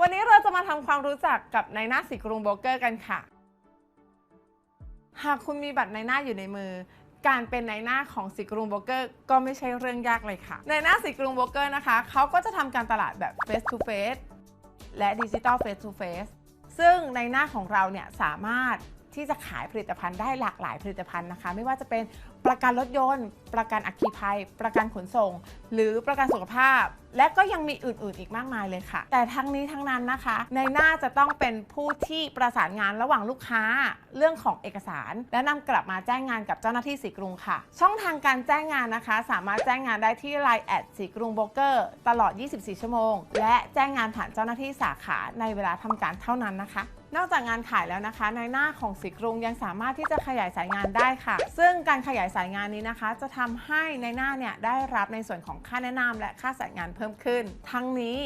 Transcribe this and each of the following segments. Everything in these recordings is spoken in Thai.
วันนี้เราจะมาทำความรู้จักกับนายหน้าสีกรุงโบรกเกอร์กันค่ะ หากคุณมีบัตรนายหน้าอยู่ในมือ การเป็นนายหน้าของสีกรุงโบรกเกอร์ก็ไม่ใช่เรื่องยากเลยค่ะนายหน้าสีกรุงโบรกเกอร์นะคะเขาก็จะทำการตลาดแบบ face to face และดิจิ t a ล face to face ซึ่งในหน้าของเราเนี่ยสามารถ ที่จะขายผลิตภัณฑ์ได้หลากหลายผลิตภัณฑ์นะคะ ไม่ว่าจะเป็นประกันรถยนต์ ประกันอัคคีภัย ประกันขนส่ง หรือประกันสุขภาพ และก็ยังมีอื่น ๆ อีกมากมายเลยค่ะ แต่ทั้งนี้ทั้งนั้นนะคะ ในหน้าจะต้องเป็นผู้ที่ประสานงานระหว่างลูกค้าเรื่องของเอกสาร และนำกลับมาแจ้งงานกับเจ้าหน้าที่สีกรุงค่ะ ช่องทางการแจ้งงานนะคะ สามารถแจ้งงานได้ที่ Line แอดสีกรุงโบรกเกอร์ตลอด 24 ชั่วโมง และแจ้งงานผ่านเจ้าหน้าที่สาขาในเวลาทำการเท่านั้นนะคะ นอกจากงานขายแล้วนะคะ ในหน้าของสีกรุงยังสามารถที่จะขยายสายงานได้ค่ะ ซึ่งการขยายสายงานนี้นะคะ จะทำให้ในหน้าเนี่ยได้รับในส่วนของค่าแนะนำและค่าสายงานเพิ่มขึ้น ทั้งนี้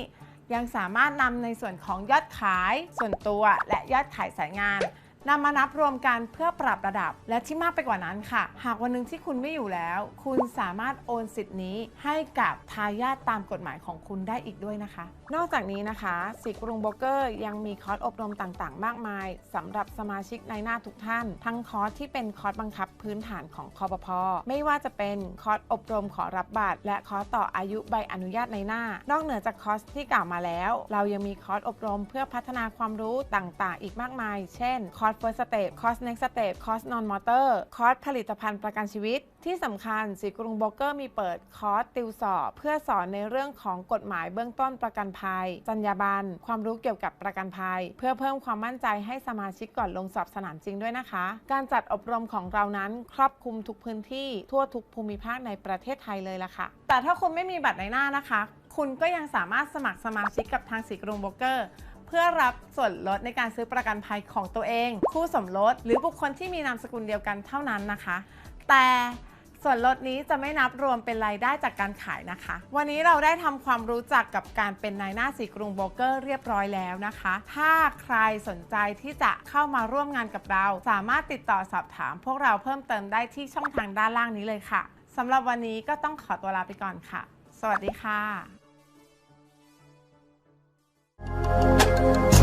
ยังสามารถนำในส่วนของยอดขายส่วนตัว และยอดขายสายงาน นำมานับรวมกันเพื่อปรับระดับ และที่มากไปกว่านั้นค่ะ หากวันหนึ่งที่คุณไม่อยู่แล้ว คุณสามารถโอนสิทธิ์นี้ให้กับทายาทตามกฎหมายของคุณได้อีกด้วยนะคะ นอกจากนี้นะคะสิกรุงโบรกเกอร์ยังมีคอร์สอบรมต่างๆ มากมายสำหรับสมาชิกในหน้าทุกท่าน ทั้งคอร์สที่เป็นคอร์สบังคับพื้นฐานของคอปพไม่ว่าจะเป็นคอร์สอบรมขอรับบัตรและคอร์สต่ออายุใบอนุญาตในหน้า นอกเหนือจากคอร์สที่กล่าวมาแล้ว เรายังมีคอร์สอบรมเพื่อพัฒนาความรู้ต่างๆ อีกมากมาย เช่นคอร์ส first step คอร์ส next step คอร์ส non motor คอร์สผลิตภัณฑ์ประกันชีวิต ที่สำคัญสีกรุงโบรกเกอร์มีเปิดคอร์สติวสอบ เพื่อสอนในเรื่องของกฎหมายเบื้องต้นประกันภัย จรรยาบรรณความรู้เกี่ยวกับประกันภัย เพื่อเพิ่มความมั่นใจให้สมาชิกก่อนลงสอบสนามจริงด้วยนะคะ การจัดอบรมของเรานั้นครอบคลุมทุกพื้นที่ทั่วทุกภูมิภาคในประเทศไทยเลยล่ะค่ะ แต่ถ้าคุณไม่มีบัตรในหน้านะคะ คุณก็ยังสามารถสมัครสมาชิกกับทางสีกรุงโบรกเกอร์ เพื่อรับส่วนลดในการซื้อประกันภัยของตัวเอง คู่สมรส หรือบุคคลที่มีนามสกุลเดียวกันเท่านั้นนะคะ แต่ส่วนลดนี้จะไม่นับรวมเป็นรายได้จากการขายนะคะ วันนี้เราได้ทำความรู้จักกับการเป็นนายหน้าสีกรุงโบรกเกอร์เรียบร้อยแล้วนะคะ ถ้าใครสนใจที่จะเข้ามาร่วมงานกับเรา สามารถติดต่อสอบถาม พวกเราเพิ่มเติมได้ที่ช่องทางด้านล่างนี้เลยค่ะสำหรับวันนี้ก็ต้องขอตัวลาไปก่อนค่ะ สวัสดีค่ะ Thank you.